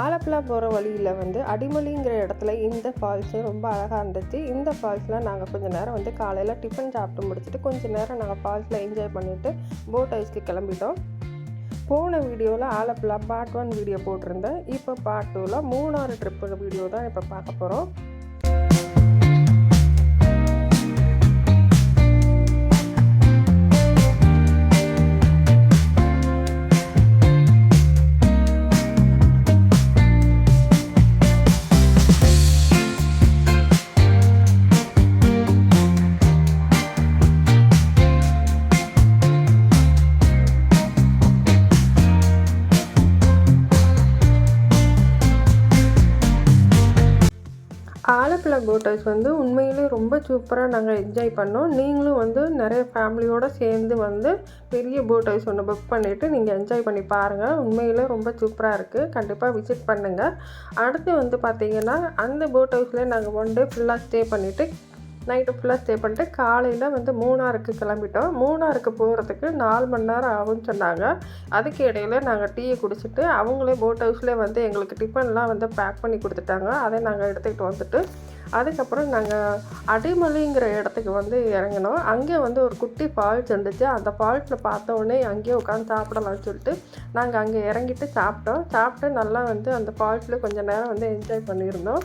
ஆலப்புழா போகிற வழியில் வந்து அடிமலிங்கிற இடத்துல இந்த ஃபால்ஸும் ரொம்ப அழகாக இருந்துச்சு. இந்த ஃபால்ஸில் நாங்கள் கொஞ்சம் நேரம் வந்து காலையில் டிஃபன் சாப்பிட்டு முடிச்சுட்டு கொஞ்சம் நேரம் நாங்கள் ஃபால்ஸில் என்ஜாய் பண்ணிவிட்டு போட் ஹவுஸ்க்கு கிளம்பிட்டோம். போன வீடியோவில் ஆலப்புழா பார்ட் ஒன் வீடியோ போட்டிருந்தேன். இப்போ பார்ட் டூவில் மூணாறு ட்ரிப்பு வீடியோ தான் இப்போ பார்க்க போகிறோம் ஆலப்புழா போட் ஹவுஸ் வந்து உண்மையிலே ரொம்ப சூப்பராக நாங்கள் என்ஜாய் பண்ணோம். நீங்களும் வந்து நிறைய ஃபேமிலியோடு சேர்ந்து வந்து பெரிய போட் ஹவுஸ் ஒன்று புக் பண்ணிவிட்டு நீங்கள் என்ஜாய் பண்ணி பாருங்கள் உண்மையிலே ரொம்ப சூப்பராக இருக்குது கண்டிப்பாக விசிட் பண்ணுங்கள் அடுத்து வந்து பார்த்திங்கன்னா அந்த போட் ஹவுஸ்லேயே நாங்கள் ஒன் டே ஃபுல்லாக ஸ்டே பண்ணிவிட்டு நைட்டு ஃபுல்லாக ஸ்டே பண்ணிட்டு காலையில் வந்து மூணாருக்கு கிளம்பிட்டோம். மூணாருக்கு போகிறதுக்கு நாலு மணி நேரம் ஆகும்னு சொன்னாங்க. அதுக்கு இடையில நாங்கள் டீயை குடிச்சிட்டு அவங்களே போட் ஹவுஸ்லேயே வந்து எங்களுக்கு டிஃபன்லாம் வந்து பேக் பண்ணி கொடுத்துட்டாங்க. அதை நாங்கள் எடுத்துக்கிட்டு வந்துட்டு அதுக்கப்புறம் நாங்கள் அடிமலைங்கிற இடத்துக்கு வந்து இறங்கினோம். அங்கே வந்து ஒரு குட்டி ஃபால்ஸ் இருந்துச்சு. அந்த ஃபால்ஸில் பார்த்தோன்னே அங்கேயே உட்காந்து சாப்பிடலாம்னு சொல்லிட்டு நாங்கள் அங்கே இறங்கிட்டு சாப்பிட்டோம். சாப்பிட்டு நல்லா வந்து அந்த ஃபால்ஸில் கொஞ்சம் நேரம் வந்து என்ஜாய் பண்ணியிருந்தோம்.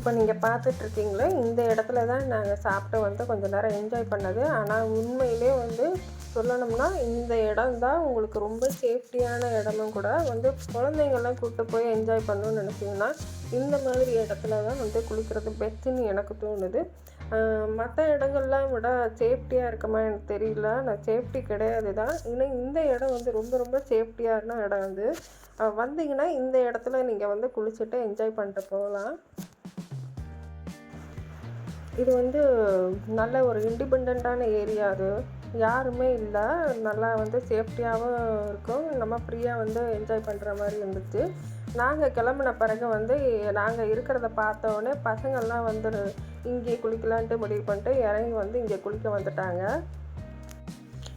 இப்போ நீங்கள் பார்த்துட்ருக்கீங்களே இந்த இடத்துல தான் நாங்கள் சாப்பிட்டு வந்து கொஞ்சம் நேரம் என்ஜாய் பண்ணது. ஆனால் உண்மையிலே வந்து சொல்லணும்னா இந்த இடம் தான் உங்களுக்கு ரொம்ப சேஃப்டியான இடமும் கூட வந்து குழந்தைங்கள்லாம் கூப்பிட்டு போய் என்ஜாய் பண்ணணும்னு நினச்சிங்கன்னா இந்த மாதிரி இடத்துல தான் வந்து குளிக்கிறது பெஸ்ட்டுன்னு எனக்கு தோணுது. மற்ற இடங்கள்லாம் விட சேஃப்டியாக இருக்குமா எனக்கு தெரியல. நான் சேஃப்டி கிடையாது தான். இன்னும் இந்த இடம் வந்து ரொம்ப ரொம்ப சேஃப்டியான இடம் வந்து வந்தீங்கன்னா இந்த இடத்துல நீங்கள் வந்து குளிச்சுட்டு என்ஜாய் பண்ணிட்டு போகலாம். இது வந்து நல்ல ஒரு இண்டிபெண்ட்டான ஏரியா அது. யாருமே இல்லை. நல்லா வந்து சேஃப்டியாகவும் இருக்கும். நம்ம ஃப்ரீயாக வந்து என்ஜாய் பண்ணுற மாதிரி இருந்துச்சு. நாங்கள் கிளம்புன பிறகு வந்து நாங்கள் இருக்கிறத பார்த்தோன்னே பசங்கள்லாம் வந்து இங்கே குளிக்கலான்ட்டு முடிவு பண்ணிட்டு இறங்கி வந்து இங்கே குளிக்க வந்துட்டாங்க.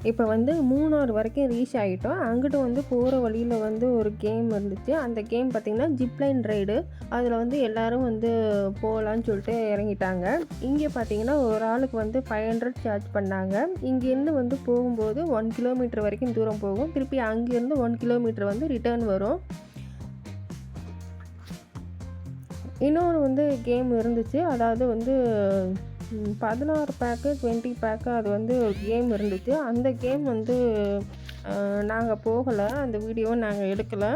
இப்போ வந்து மூணாறு வரைக்கும் ரீச் ஆகிட்டோம். அங்கிட்டு வந்து போகிற வழியில் வந்து ஒரு கேம் இருந்துச்சு. அந்த கேம் பார்த்திங்கன்னா ஜிப்லைன் ரைடு. அதில் வந்து எல்லோரும் வந்து போகலான்னு சொல்லிட்டு இறங்கிட்டாங்க. இங்கே பார்த்தீங்கன்னா ஒரு ஆளுக்கு வந்து ஃபைவ் ஹண்ட்ரட் சார்ஜ் பண்ணாங்க. இங்கேருந்து வந்து போகும்போது ஒன் கிலோமீட்டர் வரைக்கும் தூரம் போகும். திருப்பி அங்கேருந்து ஒன் கிலோமீட்டர் வந்து ரிட்டர்ன் வரும். இன்னொரு வந்து கேம் இருந்துச்சு. அதாவது வந்து பதினாறு பேக்கு டுவெண்ட்டி பேக்கு அது வந்து ஒரு கேம் இருந்துச்சு. அந்த கேம் வந்து நாங்கள் போகலை. அந்த வீடியோ நாங்கள் எடுக்கலை.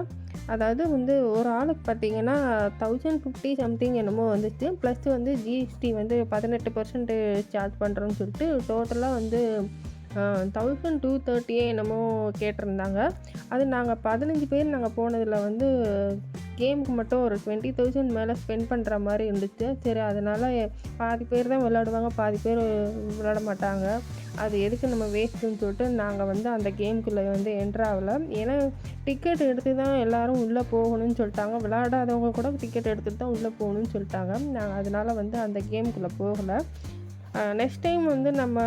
அதாவது வந்து ஒரு ஆளுக்கு பார்த்தீங்கன்னா தௌசண்ட் ஃபிஃப்டி சம்திங் என்னமோ வந்துச்சு. ப்ளஸ் வந்து ஜிஎஸ்டி வந்து பதினெட்டு பர்சன்ட் சார்ஜ் பண்ணுறோன்னு சொல்லிட்டு டோட்டலாக வந்து தௌசண்ட் டூ தேர்ட்டியே என்னமோ கேட்டிருந்தாங்க. அது நாங்கள் பதினஞ்சு பேர் நாங்கள் போனதில் வந்து கேமுக்கு மட்டும் ஒரு டுவெண்ட்டி தௌசண்ட் மேலே ஸ்பெண்ட் பண்ணுற மாதிரி இருந்துச்சு. சரி அதனால் பாதி பேர் தான் விளாடுவாங்க பாதி பேர் விளாட மாட்டாங்க. அது எதுக்கு நம்ம வேஸ்ட்டுன்னு சொல்லிட்டு நாங்கள் வந்து அந்த கேமுக்குள்ளே வந்து என்ட்ராகல ஏன்னா டிக்கெட் எடுத்து தான் எல்லோரும் உள்ளே போகணும்னு சொல்லிட்டாங்க. விளாடாதவங்க கூட டிக்கெட் எடுத்துகிட்டு தான் உள்ளே போகணும்னு சொல்லிட்டாங்க. நாங்கள் அதனால் வந்து அந்த கேமுக்குள்ளே போகலை. நெக்ஸ்ட் டைம் வந்து நம்ம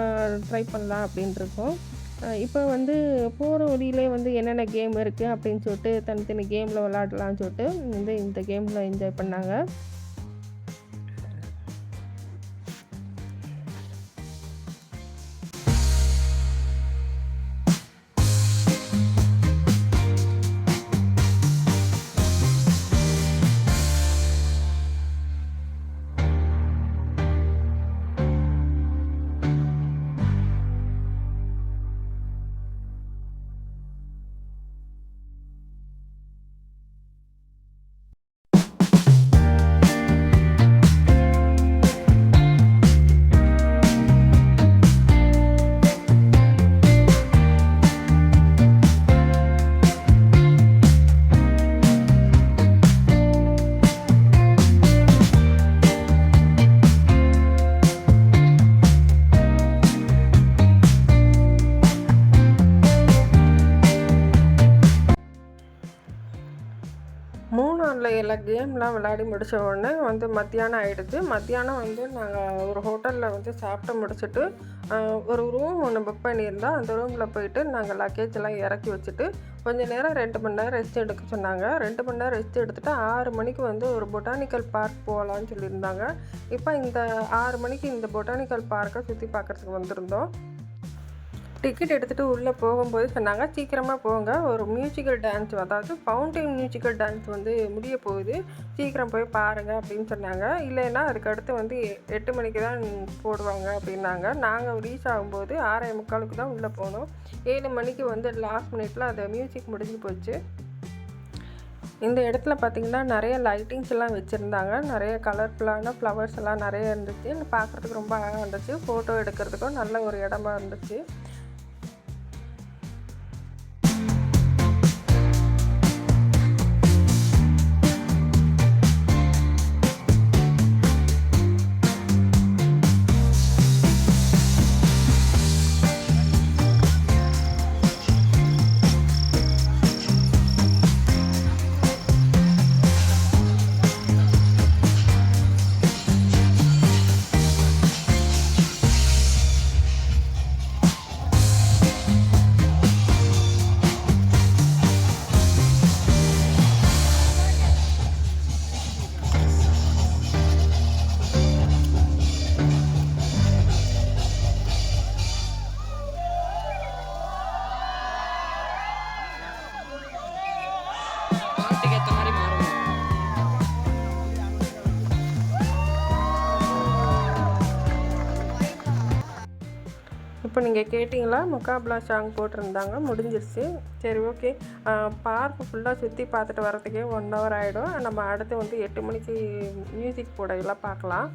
ட்ரை பண்ணலாம் அப்படின்ட்டுருக்கோம் இப்போ வந்து போகிற வழியிலே வந்து என்னென்ன கேம் இருக்குது அப்படின்னு சொல்லிட்டு தனித்தனி கேமில் விளாடலான்னு சொல்லிட்டு வந்து இந்த கேமில் என்ஜாய் பண்ணாங்க. கேம்லாம் விளையாடி முடித்த உடனே வந்து மத்தியானம் ஆகிடுச்சு மத்தியானம் வந்து நாங்கள் ஒரு ஹோட்டலில் வந்து சாப்பிட்டு முடிச்சுட்டு ஒரு ரூம் ஒன்று புக் பண்ணியிருந்தோம் அந்த ரூமில் போயிட்டு நாங்கள் லக்கேஜ் எல்லாம் இறக்கி வச்சுட்டு கொஞ்சம் நேரம் ரெண்டு மணி நேரம் ரெஸ்ட் எடுக்க சொன்னாங்க. ரெண்டு மணி நேரம் ரெஸ்ட் எடுத்துகிட்டு ஆறு மணிக்கு வந்து ஒரு பொட்டானிக்கல் பார்க் போகலான்னு சொல்லியிருந்தாங்க. இப்போ இந்த ஆறு மணிக்கு இந்த பொட்டானிக்கல் பார்க்கை சுற்றி பார்க்குறதுக்கு வந்திருந்தோம். டிக்கெட் எடுத்துகிட்டு உள்ளே போகும்போது சொன்னாங்க சீக்கிரமாக போங்க. ஒரு மியூசிக்கல் டான்ஸ் அதாவது ஃபவுண்டைன் மியூசிக்கல் டான்ஸ் வந்து முடிய போகுது. சீக்கிரம் போய் பாருங்கள் அப்படின்னு சொன்னாங்க. இல்லைன்னா அதுக்கடுத்து வந்து எட்டு மணிக்கு தான் போடுவாங்க அப்படின்னாங்க. நாங்கள் ரீச் ஆகும்போது ஆறே முக்காலுக்கு தான் உள்ளே போனோம். ஏழு மணிக்கு வந்து லாஸ்ட் மினிட்ல அந்த மியூசிக் முடிஞ்சு போச்சு. இந்த இடத்துல பார்த்திங்கன்னா நிறைய லைட்டிங்ஸ் எல்லாம் வச்சுருந்தாங்க. நிறைய கலர்ஃபுல்லான ஃப்ளவர்ஸ் எல்லாம் நிறைய இருந்துச்சு. பார்க்குறதுக்கு ரொம்ப அழகாக இருந்துச்சு. ஃபோட்டோ எடுக்கிறதுக்கும் நல்ல ஒரு இடமா இருந்துச்சு. நீங்கள் கேட்டிங்களா? முக்காப்லா சாங் போட்டிருந்தாங்க. முடிஞ்சிருச்சு. சரி ஓகே பார்க் ஃபுல்லாக சுற்றி பார்த்துட்டு வரதுக்கே ஒன் ஹவர் ஆகிடும் நம்ம அடுத்து வந்து எட்டு மணிக்கு மியூசிக் போடையெல்லாம் பார்க்கலாம்.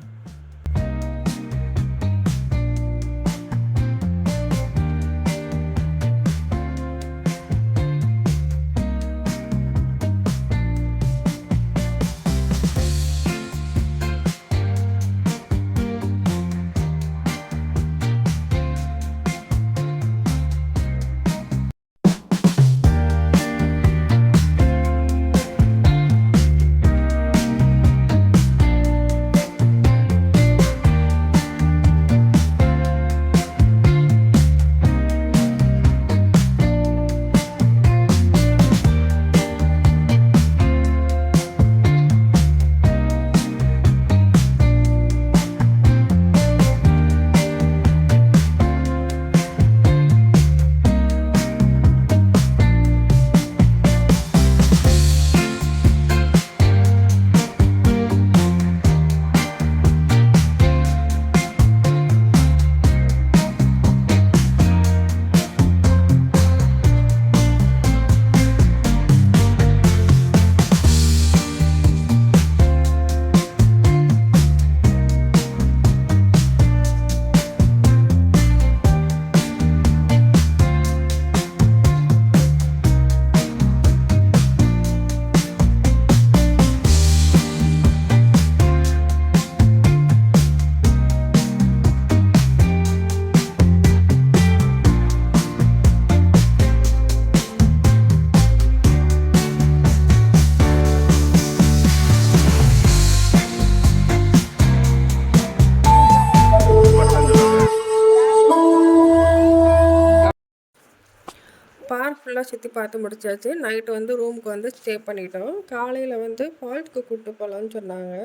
ஃபுல்லாக சுற்றி பார்த்து முடிச்சாச்சு. நைட்டு வந்து ரூமுக்கு வந்து ஸ்டே பண்ணிட்டோம். காலையில் வந்து ஃபால்ஸ்க்கு கூப்பிட்டு போகலான்னு சொன்னாங்க.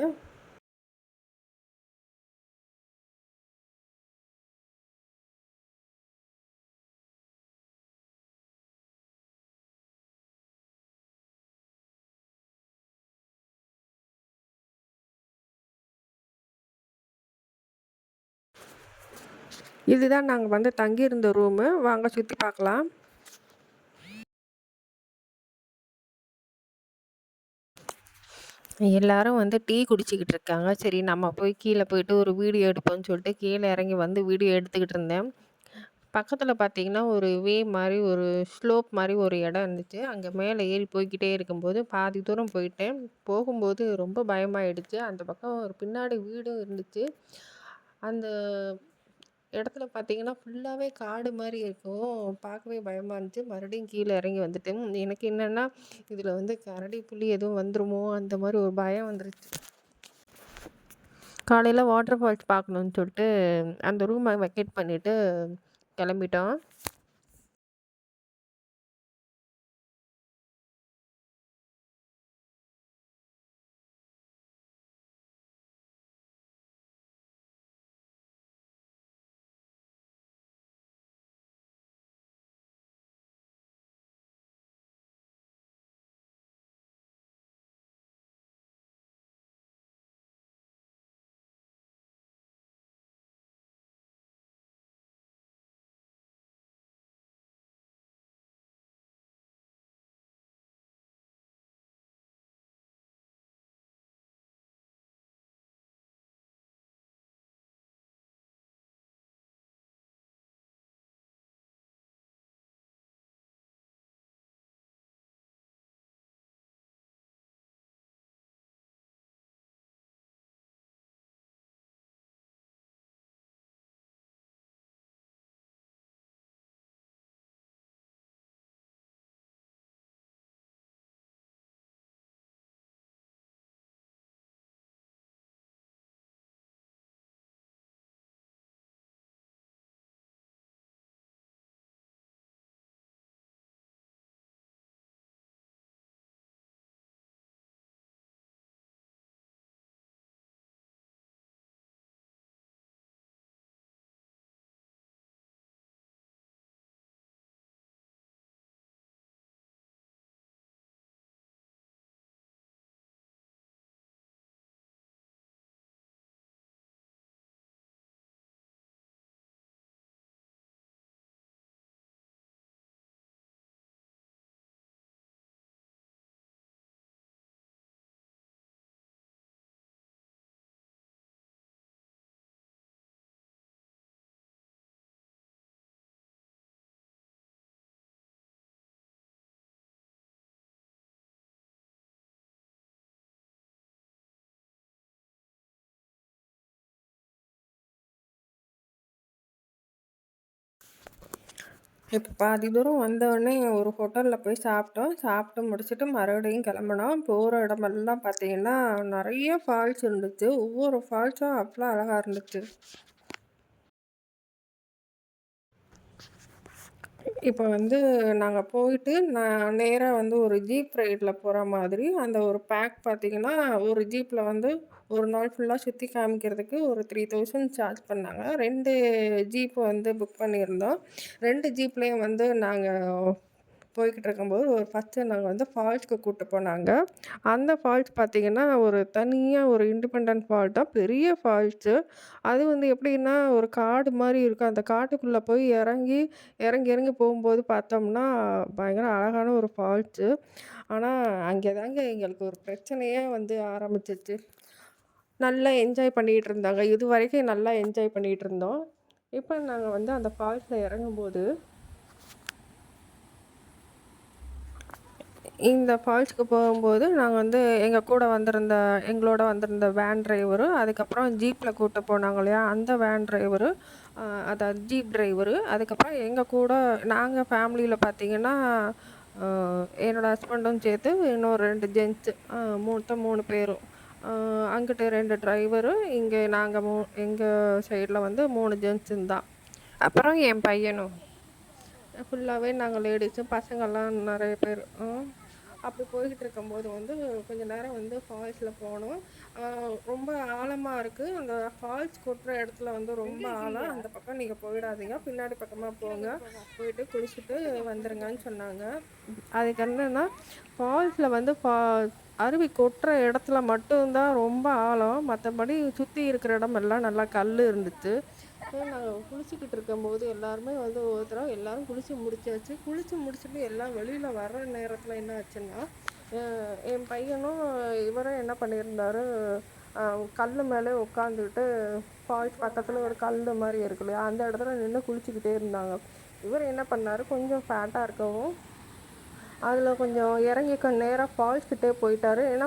இதுதான் நாங்கள் வந்து தங்கியிருந்த ரூமு. வாங்க சுற்றி பார்க்கலாம். எல்லாரும் வந்து டீ குடிச்சிக்கிட்டு இருக்காங்க. சரி நம்ம போய் கீழே போயிட்டு ஒரு வீடியோ எடுப்போம்னு சொல்லிட்டு கீழே இறங்கி வந்து வீடியோ எடுத்துக்கிட்டு இருந்தேன். பக்கத்தில் பார்த்தீங்கன்னா ஒரு வே மாதிரி ஒரு ஸ்லோப் மாதிரி ஒரு இடம் இருந்துச்சு. அங்கே மேலே ஏறி போய்க்கிட்டே இருக்கும்போது பாதி தூரம் போயிட்டேன். போகும்போது ரொம்ப பயமாயிடுச்சு. அந்த பக்கம் ஒரு பின்னாடி வீடும் இருந்துச்சு. அந்த இடத்துல பார்த்தீங்கன்னா, ஃபுல்லாகவே காடு மாதிரி இருக்கும். பார்க்கவே பயமாக இருந்துச்சு. மறுபடியும் கீழே இறங்கி வந்துட்டேன். எனக்கு என்னென்னா இதில் வந்து கரடி, புலி எதுவும் வந்துருமோ? அந்த மாதிரி ஒரு பயம் வந்துருச்சு. காலையில் வாட்டர் ஃபால்ஸ் பார்க்கணுன்னு சொல்லிட்டு, அந்த ரூமை வெக்கேட் பண்ணிவிட்டு கிளம்பிட்டோம். இப்போ பாதி தூரம் வந்தோடனே ஒரு ஹோட்டலில் போய் சாப்பிட்டோம். சாப்பிட்டு முடிச்சுட்டு மறுபடியும் கிளம்புனோம். போகிற இடமெல்லாம் பார்த்தீங்கன்னா, நிறைய ஃபால்ஸ் இருந்துச்சு. ஒவ்வொரு ஃபால்ஸும் அவ்வளோ அழகா இருந்துச்சு. இப்போ வந்து நாங்கள் போயிட்டு, நான் நேராக வந்து ஒரு ஜீப் ரைடில் போகிற மாதிரி, அந்த ஒரு பேக் பார்த்தீங்கன்னா, ஒரு ஜீப்பில் வந்து ஒரு நாள் ஃபுல்லாக சுற்றி காமிக்கிறதுக்கு ஒரு 3000 சார்ஜ் பண்ணாங்க. ரெண்டு ஜீப் வந்து புக் பண்ணியிருந்தோம். ரெண்டு ஜீப்லேயும் வந்து நாங்கள் போய்கிட்டு இருக்கும்போது, ஒரு ஃபஸ்ட்டு நாங்கள் வந்து ஃபால்ஸ்க்கு கூப்பிட்டு போனாங்க. அந்த ஃபால்ஸ் பார்த்தீங்கன்னா, ஒரு தனியாக ஒரு இண்டிபெண்ட் ஃபால் தான். பெரிய ஃபால்ஸு. அது வந்து எப்படின்னா, ஒரு காடு மாதிரி இருக்கும். அந்த காட்டுக்குள்ளே போய் இறங்கி, இறங்கி இறங்கி போகும்போது பார்த்தோம்னா, பயங்கர அழகான ஒரு ஃபால்ஸு. ஆனால் அங்கே தாங்க எங்களுக்கு ஒரு பிரச்சனையே வந்து ஆரம்பிச்சிச்சு நல்லா என்ஜாய் பண்ணிகிட்டு இருந்தாங்க. இது வரைக்கும் நல்லா என்ஜாய் பண்ணிகிட்டு இருந்தோம். இப்போ நாங்கள் வந்து அந்த ஃபால்ஸில் இறங்கும்போது இந்த ஃபால்ஸ்க்கு போகும்போது, நாங்கள் வந்து எங்கள் கூட வந்திருந்த எங்களோட வந்திருந்த வேன் டிரைவரு, அதுக்கப்புறம் ஜீப்பில் கூட்டு போனாங்க இல்லையா? அந்த வேன் டிரைவரு, அதாவது ஜீப் டிரைவரு, அதுக்கப்புறம் எங்கள் கூட நாங்கள் ஃபேமிலியில் பார்த்தீங்கன்னா, என்னோடய ஹஸ்பண்டும் சேர்த்து இன்னும் 2 ஜென்ட்ஸு அ மொத்தம் மூணு பேரும். அ அங்கிட்டு 2 டிரைவரு, நாங்கள் மூ எங்கள் சைடில் வந்து மூணு ஜென்ஸும் தான். அப்புறம் என் பையனும். ஃபுல்லாகவே நாங்கள் லேடிஸும் பசங்கள்லாம் நிறைய பேர். அப்படி போய்கிட்டு இருக்கும்போது வந்து, கொஞ்ச நேரம் வந்து ஃபால்ஸ்ல போனோம். ரொம்ப ஆழமா இருக்கு. அந்த ஃபால்ஸ் கொட்டுற இடத்துல வந்து ரொம்ப ஆழம். அந்த பக்கம் நீங்க போயிடாதீங்க. பின்னாடி பக்கமா போங்க. போயிட்டு குளிச்சுட்டு வந்துருங்கன்னு சொன்னாங்க. அதுக்கு என்னன்னா, ஃபால்ஸ்ல வந்து ஃபா அருவி கொட்டுற இடத்துல மட்டும் தான் ரொம்ப ஆழம். மத்தபடி சுத்தி இருக்கிற இடமெல்லாம் நல்லா கல்லு இருந்துச்சு. ஸோ நாங்கள் குளிச்சுக்கிட்டு இருக்கும்போது எல்லாருமே வந்து ஒவ்வொருத்தரா எல்லோரும் குளிச்சு முடிச்சாச்சு. குளிச்சு முடிச்சுட்டு எல்லாம் வெளியில் வர்ற நேரத்தில் என்ன ஆச்சுன்னா, என் பையனும் இவரும் என்ன பண்ணியிருந்தாரு, கல் மேலே உட்காந்துக்கிட்டு பாய்ஸ் பக்கத்தில் ஒரு கல் மாதிரி இருக்கு இல்லையா? அந்த இடத்துல நின்று குளிச்சுக்கிட்டே இருந்தாங்க. இவர் என்ன பண்ணார் கொஞ்சம் ஃபேட்டாக இருக்கவும், அதில் கொஞ்சம் இறங்கி க நேராக ஃபால்ஸ் கிட்டே ஏன்னா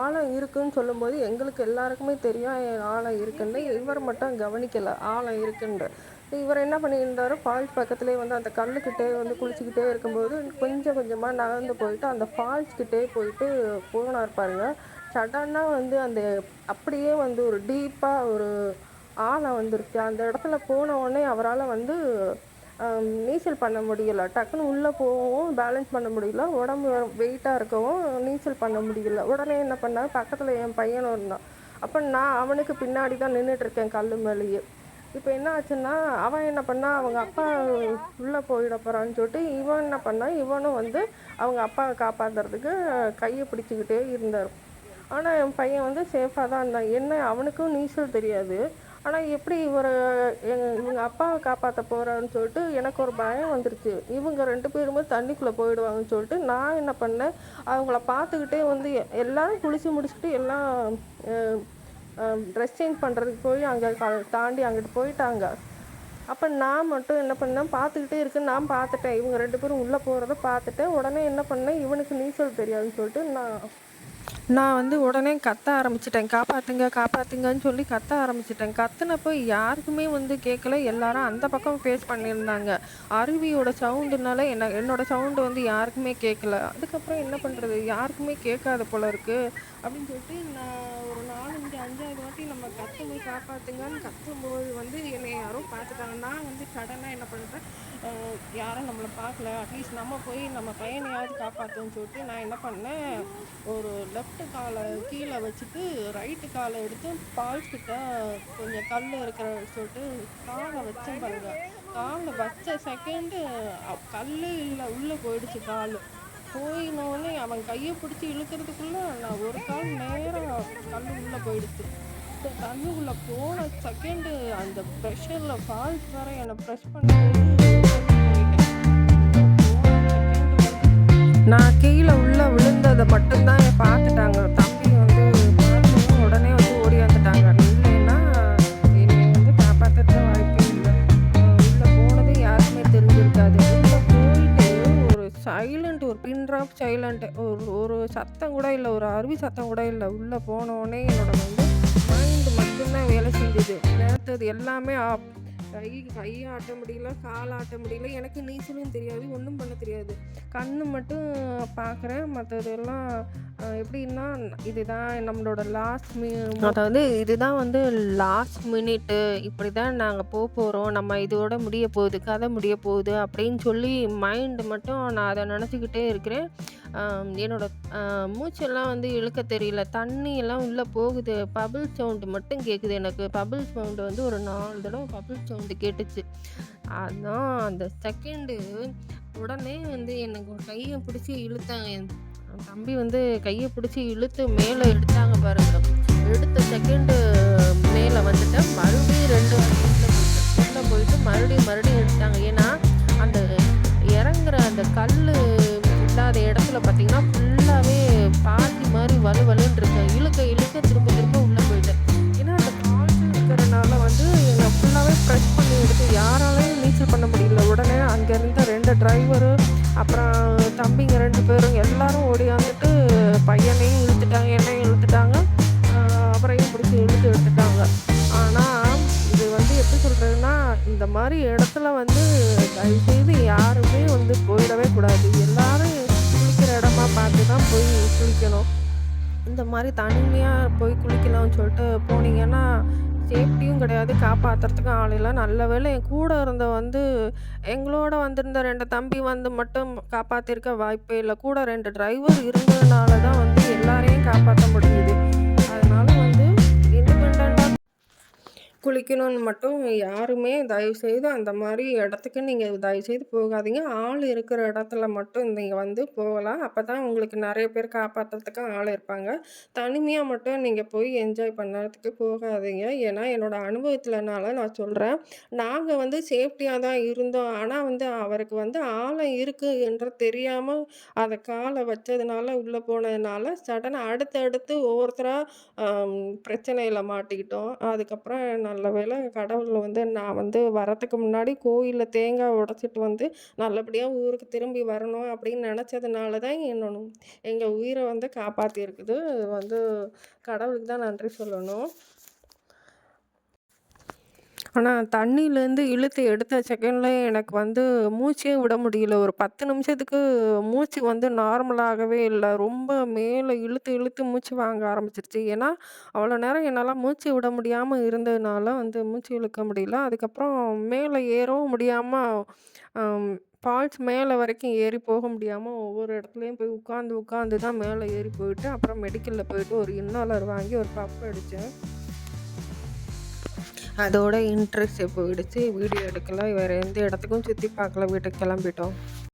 ஆழம் இருக்குன்னு சொல்லும்போது எங்களுக்கு எல்லாருக்குமே தெரியும் ஆழம் இருக்குன்னு. இவர் மட்டும் கவனிக்கலை ஆழம் இருக்குன்னு. இவர் என்ன பண்ணியிருந்தாரு ஃபால்ஸ் பக்கத்துலேயே வந்து அந்த கல்லுக்கிட்டே வந்து குளிச்சுக்கிட்டே இருக்கும்போது கொஞ்சம் கொஞ்சமாக நகர்ந்து போயிட்டு அந்த ஃபால்ஸ் கிட்டே போயிட்டு போனார் பாருங்க. சடனாக வந்து அந்த அப்படியே வந்து ஒரு டீப்பாக ஒரு ஆழம் வந்துருச்சு. அந்த இடத்துல போன உடனே அவரால் வந்து நீச்சல் பண்ண முடியல. டக்குன்னு உள்ளே போகவும் பேலன்ஸ் பண்ண முடியல. உடம்பு வெயிட்டாக இருக்கவும் நீச்சல் பண்ண முடியல. உடனே என்ன பண்ணார் பக்கத்தில் என் பையனும் இருந்தான். அப்போ நான் அவனுக்கு பின்னாடி தான் நின்றுட்டுருக்கேன் கல் மேலேயே. இப்போ என்ன ஆச்சுன்னா அவன் என்ன பண்ணா அவங்க அப்பா உள்ளே போயிட போகிறான்னு சொல்லிட்டு இவன் என்ன பண்ணா இவனும் வந்து அவங்க அப்பாவை காப்பாற்றுறதுக்கு கையை பிடிச்சிக்கிட்டே இருந்தார். ஆனால் என் பையன் வந்து சேஃபாக தான் இருந்தான். என்ன அவனுக்கும் நீச்சல் தெரியாது. ஆனால் எப்படி இவர் இவங்க அப்பாவை காப்பாற்ற போகிறான்னு சொல்லிட்டு எனக்கு ஒரு பயம் வந்துருச்சு. இவங்க ரெண்டு பேருமே தண்ணிக்குள்ளே போயிடுவாங்கன்னு சொல்லிட்டு நான் என்ன பண்ணேன் அவங்கள பார்த்துக்கிட்டே வந்து எ- எல்லாரும் குளிச்சு முடிச்சுட்டு எல்லாம் ட்ரெஸ் சேஞ்ச் பண்ணுறதுக்கு போய் அங்கே தாண்டி அங்கிட்டு போயிட்டாங்க. அப்போ நான் மட்டும் என்ன பண்ணேன் பார்த்துக்கிட்டே இருக்கு நான் பார்த்துட்டேன். இவங்க ரெண்டு பேரும் உள்ளே போகிறத பார்த்துட்டேன். உடனே என்ன பண்ணேன் இவனுக்கு நீச்சல் தெரியாதுன்னு சொல்லிட்டு நான் நான் வந்து உடனே கத்த ஆரம்பிச்சிட்டேன். காப்பாத்துங்க காப்பாத்துங்கன்னு சொல்லி கத்த ஆரம்பிச்சிட்டேன். கத்துனப்போ யாருக்குமே வந்து கேட்கல எல்லாரும் அந்த பக்கம் ஃபேஸ் பண்ணியிருந்தாங்க. அருவியோட சவுண்டுனால என்ன என்னோட சவுண்டு வந்து யாருக்குமே கேட்கல அதுக்கப்புறம் என்ன பண்ணுறது யாருக்குமே கேட்காத போல இருக்குது அப்படின்னு சொல்லிட்டு நான் ஒரு நாலு அஞ்சாவது வாட்டி நம்ம கத்துங்க காப்பாற்றுங்கன்னு கத்தும்போது வந்து என்னை யாரும் பார்த்துட்டாங்க நான் வந்து சடனாக என்ன பண்ணுறேன் யாரும் நம்மளை பார்க்கல. அட்லீஸ்ட் நம்ம போய் நம்ம பையனையாவது காப்பாற்றுன்னு சொல்லிட்டு நான் என்ன பண்ணேன்? ஒரு லெஃப்ட் காலை கீழே வச்சுட்டு ரைட்டு காலை எடுத்து பால்ஸ் கிட்ட கொஞ்சம் கல் இருக்கிற சொல்லிட்டு காலை வச்சேன் பாருங்க. காலை வச்ச செகண்டு கல் இல்லை உள்ளே போயிடுச்சு கால் போயினோடனே அவன் கையை பிடிச்சி இழுக்கிறதுக்குள்ள நான் ஒரு கால் நேரம் கண்ணுக்குள்ளே போயிடுச்சு. இந்த போன செகண்டு அந்த ப்ரெஷரில் ஃபால்ஸ் வர என்னை ப்ரெஷ் பண்ண நான் கீழே உள்ள விழுந்ததை மட்டும்தான் பார்த்துட்டாங்க. ஒரு சைலண்ட்டு ஒரு ஒரு சத்தம் கூட இல்லை ஒரு அருவி சத்தம் கூட இல்லை. உள்ளே போனோடனே என்னோட வந்து மைண்டு மட்டும்தான் வேலை செஞ்சுது. நேரத்தது எல்லாமே ஆஃப் கை கை ஆட்ட முடியல கால் ஆட்ட முடியல. எனக்கு நீச்சலும் தெரியாது ஒன்றும் பண்ண தெரியாது. கண்ணு மட்டும் பார்க்குறேன் மற்றதெல்லாம் எப்படின்னா இதுதான் நம்மளோட லாஸ்ட் மீ அதாவது இதுதான் வந்து லாஸ்ட் மினிட்டு இப்படி தான் நாங்கள் போக போகிறோம் நம்ம இதோட முடிய போகுது கதை முடிய போகுது அப்படின்னு சொல்லி மைண்டு மட்டும் நான் அதை நினச்சிக்கிட்டே இருக்கிறேன். என்னோடய என்னோட மூச்செல்லாம் வந்து இழுக்க தெரியல. தண்ணி எல்லாம் உள்ளே போகுது. பபிள் சவுண்டு மட்டும் கேட்குது எனக்கு. பபிள் சவுண்டு வந்து ஒரு நாலு தடவை பபிள் சவுண்டு கேட்டுச்சு. அதான் அந்த செகண்டு உடனே வந்து எனக்கு ஒரு கையை பிடிச்சி இழுத்தாங்க என் தம்பி வந்து கையை பிடிச்சி இழுத்து மேலே எடுத்தாங்க பாருங்க எடுத்த செகண்டு மேலே வந்துட்டேன் மறுபடியும் ரெண்டு வாரம் போயிட்டு மறுபடியும் மறுபடியும் எடுத்தாங்க. ஏன்னா அந்த இறங்குற அந்த கல் இல்லாத இடத்துல பார்த்தீங்கன்னா ஃபுல்லாகவே பாத்தி மாதிரி வலு வலுன்னு இருக்கேன் இழுக்க இழுக்க திரும்ப திரும்ப உள்ளே போயிட்டேன் ஏன்னா அந்த ஃபால்ஸ் இருக்கிறனால வந்து என்னை ஃபுல்லாகவே ப்ரெஷ் பண்ணி எடுத்து யாராலையும் நீச்சல் பண்ண முடியல. உடனே அங்கே இருந்த ரெண்டு டிரைவரு அப்புறம் தம்பிங்க ரெண்டு பேரும் எல்லாரும் ஓடியாந்துட்டு பையனையும் இழுத்துட்டாங்க என்னையும் இழுத்துட்டாங்க. ஆஹ் அவரையும் பிடிச்சி இழுத்து எடுத்துட்டாங்க. ஆனால் இது வந்து எப்படி சொல்கிறதுன்னா இந்த மாதிரி இடத்துல வந்து தயவுசெய்து யாருமே வந்து போயிடவே கூடாது. எல்லாம் இடமா தான் போய் குளிக்கணும். இந்த மாதிரி தனிமையாக போய் குளிக்கலாம்னு சொல்லிட்டு போனீங்கன்னா சேஃப்டியும் கிடையாது. காப்பாற்றுறதுக்கும் ஆள் இல்லை. நல்ல வேளை என் கூட இருந்த வந்து எங்களோட வந்திருந்த ரெண்டு தம்பி வந்து மட்டும் காப்பாற்றிருக்க வாய்ப்பே இல்லை. கூட ரெண்டு டிரைவர் இருந்ததுனால தான் வந்து எல்லாரையும் காப்பாற்ற முடிஞ்சுது. குளிக்கணும்னு மட்டும் யாருமே தயவுசெய்து அந்த மாதிரி இடத்துக்கு நீங்கள் தயவுசெய்து போகாதீங்க. ஆள் இருக்கிற இடத்துல மட்டும் நீங்கள் வந்து போகலாம். அப்போ தான் உங்களுக்கு நிறைய பேர் காப்பாற்றுறதுக்கு ஆள் இருப்பாங்க. தனிமையாக மட்டும் நீங்கள் போய் என்ஜாய் பண்ணுறதுக்கு போகாதீங்க. ஏன்னா என்னோட அனுபவத்தில்னால நான் சொல்கிறேன் நாங்கள் வந்து சேஃப்டியாக தான் இருந்தோம். ஆனால் வந்து அவருக்கு வந்து ஆழம் இருக்குது என்று தெரியாமல் அதை காலை வச்சதுனால உள்ளே போனதுனால சடனாக அடுத்தடுத்து ஒவ்வொருத்தராக பிரச்சனையில் மாட்டிக்கிட்டோம். அதுக்கப்புறம் நான் நல்ல வேளை கடவுள் வந்து நான் வந்து வரத்துக்கு முன்னாடி கோயிலில் தேங்காய் உடைச்சிட்டு வந்து நல்லபடியாக ஊருக்கு திரும்பி வரணும் அப்படின்னு நினச்சதுனால தான் என்னோட எங்கள் உயிரை வந்து காப்பாற்றிருக்குது வந்து கடவுளுக்கு தான் நன்றி சொல்லணும். ஆனால் தண்ணியிலேருந்து இழுத்து எடுத்த செகண்ட்ல எனக்கு வந்து மூச்சே விட முடியல. ஒரு 10 நிமிஷத்துக்கு மூச்சு வந்து நார்மலாகவே இல்லை ரொம்ப மேலே இழுத்து இழுத்து மூச்சு வாங்க ஆரம்பிச்சிருச்சு ஏன்னா, அவ்வளோ நேரம் என்னால் மூச்சு விட முடியாமல் இருந்ததுனால வந்து மூச்சு இழுக்க முடியல. அதுக்கப்புறம் மேலே ஏறவும் முடியாமல் ஃபால்ஸ் மேலே வரைக்கும் ஏறி போக முடியாமல் ஒவ்வொரு இடத்துலையும் போய் உட்காந்து உட்காந்து தான் மேலே ஏறி போயிட்டு, அப்புறம் மெடிக்கலில் போயிட்டு ஒரு இன்னாலர் வாங்கி ஒரு பப் அடித்தேன் அதோட இன்ட்ரெஸ்ட் போயிடுச்சு. வீடியோ எடுக்கல. வேறு எந்த இடத்துக்கும் சுற்றி பார்க்கல. வீட்டுக்கு கிளம்பிட்டோம்.